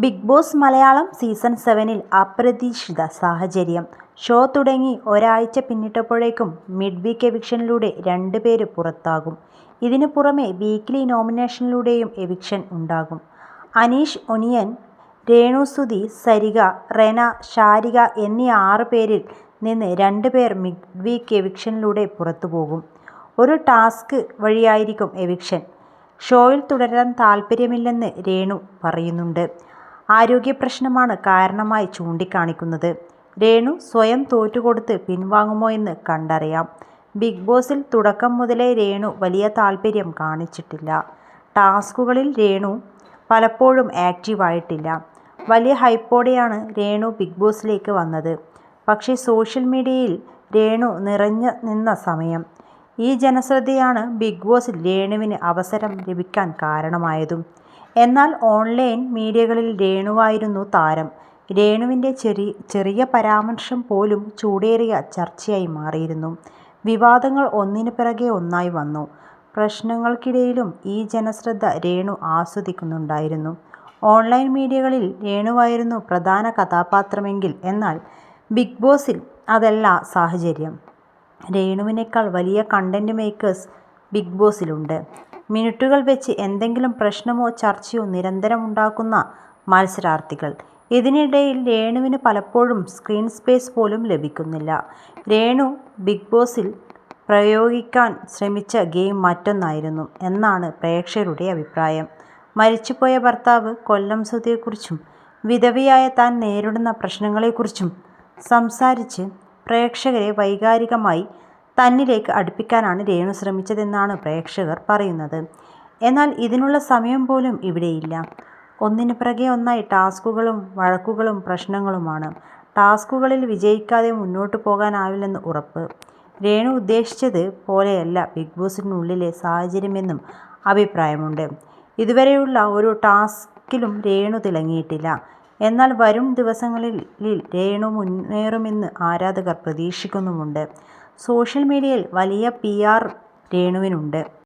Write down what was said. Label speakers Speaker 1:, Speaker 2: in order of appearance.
Speaker 1: Big boss Malayalam season സെവനിൽ അപ്രതീക്ഷിത സാഹചര്യം. ഷോ തുടങ്ങി ഒരാഴ്ച പിന്നിട്ടപ്പോഴേക്കും മിഡ് വീക്ക് എവിക്ഷനിലൂടെ രണ്ട് പേര് പുറത്താകും. ഇതിനു പുറമെ വീക്ക്ലി നോമിനേഷനിലൂടെയും എവിക്ഷൻ ഉണ്ടാകും. അനീഷ് ഒനിയൻ രേണു സുധി സരിക റെന ഷാരിക എന്നീ ആറ് പേരിൽ നിന്ന് രണ്ട് പേർ മിഡ് വീക്ക് എവിക്ഷനിലൂടെ പുറത്തുപോകും. ഒരു ടാസ്ക് വഴിയായിരിക്കും എവിക്ഷൻ. ഷോയിൽ തുടരാൻ താൽപ്പര്യമില്ലെന്ന് രേണു പറയുന്നുണ്ട്. ആരോഗ്യപ്രശ്നമാണ് കാരണമായി ചൂണ്ടിക്കാണിക്കുന്നത്. രേണു സ്വയം തോറ്റുകൊടുത്ത് പിൻവാങ്ങുമോ എന്ന് കണ്ടറിയാം. ബിഗ് ബോസിൽ തുടക്കം മുതലേ രേണു വലിയ താല്പര്യം കാണിച്ചിട്ടില്ല. ടാസ്കുകളിൽ രേണു പലപ്പോഴും ആക്റ്റീവായിട്ടില്ല. വലിയ ഹൈപ്പോടെയാണ് രേണു ബിഗ് ബോസിലേക്ക് വന്നത്. പക്ഷേ സോഷ്യൽ മീഡിയയിൽ രേണു നിറഞ്ഞു നിന്ന സമയം. ഈ ജനശ്രദ്ധയാണ് ബിഗ് ബോസിൽ രേണുവിന് അവസരം ലഭിക്കാൻ കാരണമായതും. എന്നാൽ ഓൺലൈൻ മീഡിയകളിൽ രേണുവായിരുന്നു താരം. രേണുവിന്റെ ചെറി ചെറിയ പരാമർശം പോലും ചൂടേറിയ ചർച്ചയായി മാറിയിരുന്നു. വിവാദങ്ങൾ ഒന്നിനു പിറകെ ഒന്നായി വന്നു. പ്രശ്നങ്ങൾക്കിടയിലും ഈ ജനശ്രദ്ധ രേണു ആസ്വദിക്കുന്നുണ്ടായിരുന്നു. ഓൺലൈൻ മീഡിയകളിൽ രേണുവായിരുന്നു പ്രധാന കഥാപാത്രമെങ്കിൽ എന്നാൽ ബിഗ് ബോസിൽ അതല്ല സാഹചര്യം. രേണുവിനേക്കാൾ വലിയ കണ്ടന്റ് മേക്കേഴ്സ് ബിഗ് ബോസിലുണ്ട്. മിനിറ്റുകൾ വെച്ച് എന്തെങ്കിലും പ്രശ്നമോ ചർച്ചയോ നിരന്തരം ഉണ്ടാക്കുന്ന മത്സരാർത്ഥികൾ. ഇതിനിടയിൽ രേണുവിന് പലപ്പോഴും സ്ക്രീൻ സ്പേസ് പോലും ലഭിക്കുന്നില്ല. രേണു ബിഗ് ബോസിൽ പ്രയോഗിക്കാൻ ശ്രമിച്ച ഗെയിം മറ്റൊന്നായിരുന്നു എന്നാണ് പ്രേക്ഷകരുടെ അഭിപ്രായം. മരിച്ചുപോയ ഭർത്താവ് കൊല്ലം സുധിയെക്കുറിച്ചും വിധവയായ താൻ നേരിടുന്ന പ്രശ്നങ്ങളെക്കുറിച്ചും സംസാരിച്ച് പ്രേക്ഷകരെ വൈകാരികമായി തന്നിലേക്ക് അടുപ്പിക്കാനാണ് രേണു ശ്രമിച്ചതെന്നാണ് പ്രേക്ഷകർ പറയുന്നത്. എന്നാൽ ഇതിനുള്ള സമയം പോലും ഇവിടെയില്ല. ഒന്നിനു പിറകെ ഒന്നായി ടാസ്കുകളും വഴക്കുകളും പ്രശ്നങ്ങളുമാണ്. ടാസ്കുകളിൽ വിജയിക്കാതെ മുന്നോട്ട് പോകാനാവില്ലെന്ന് ഉറപ്പ്. രേണു ഉദ്ദേശിച്ചത് പോലെയല്ല ബിഗ് ബോസിനുള്ളിലെ സാഹചര്യമെന്നും അഭിപ്രായമുണ്ട്. ഇതുവരെയുള്ള ഒരു ടാസ്കിലും രേണു തിളങ്ങിയിട്ടില്ല. എന്നാൽ വരും ദിവസങ്ങളിൽ രേണു മുന്നേറുമെന്ന് ആരാധകർ പ്രതീക്ഷിക്കുന്നുമുണ്ട്. സോഷ്യൽ മീഡിയയിൽ വലിയ പി ആർ രേണുവിനുണ്ട്.